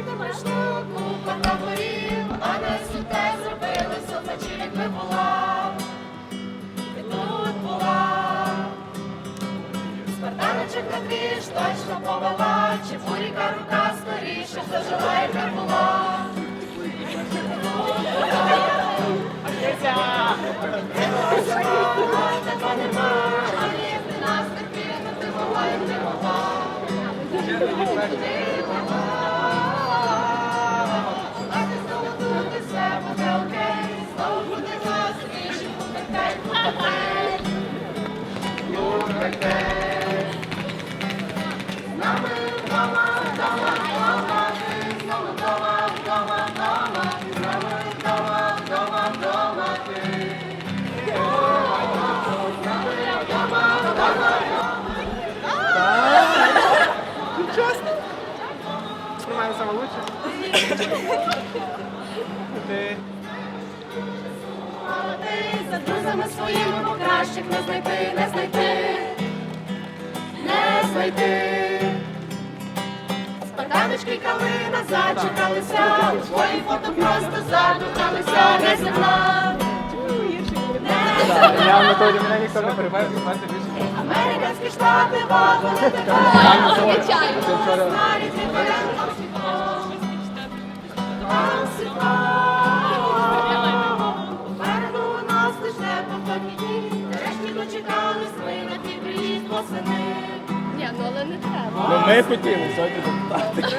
Дівчинка прийшла, купа а на суте зробилося вночі, якби була. І тут була. Спартаночок на дві ж точно повела, чи буріка рука скоріше зажила, яка була. Тебе нема, а Нами вдома, вдома, вдома, ти вдома, вдома, нами вдома, вдома, вдома, ти. Снимаем самое лучшее. За друзями своїми покращих не знайти, не знайти, знайти. Спартаночки калина зачекалися, твої фото просто задухалися, не земна. Я в натурі мене ніхто не перебиває, знімати більше. Американські штати. Знають, тепер там світло. Там світло. Попереду у нас лиш неповторні дні. Нарешті дочекались ми на твій приїзд восени. Ну але не треба. Ну ми хотіли сьогодні депутати.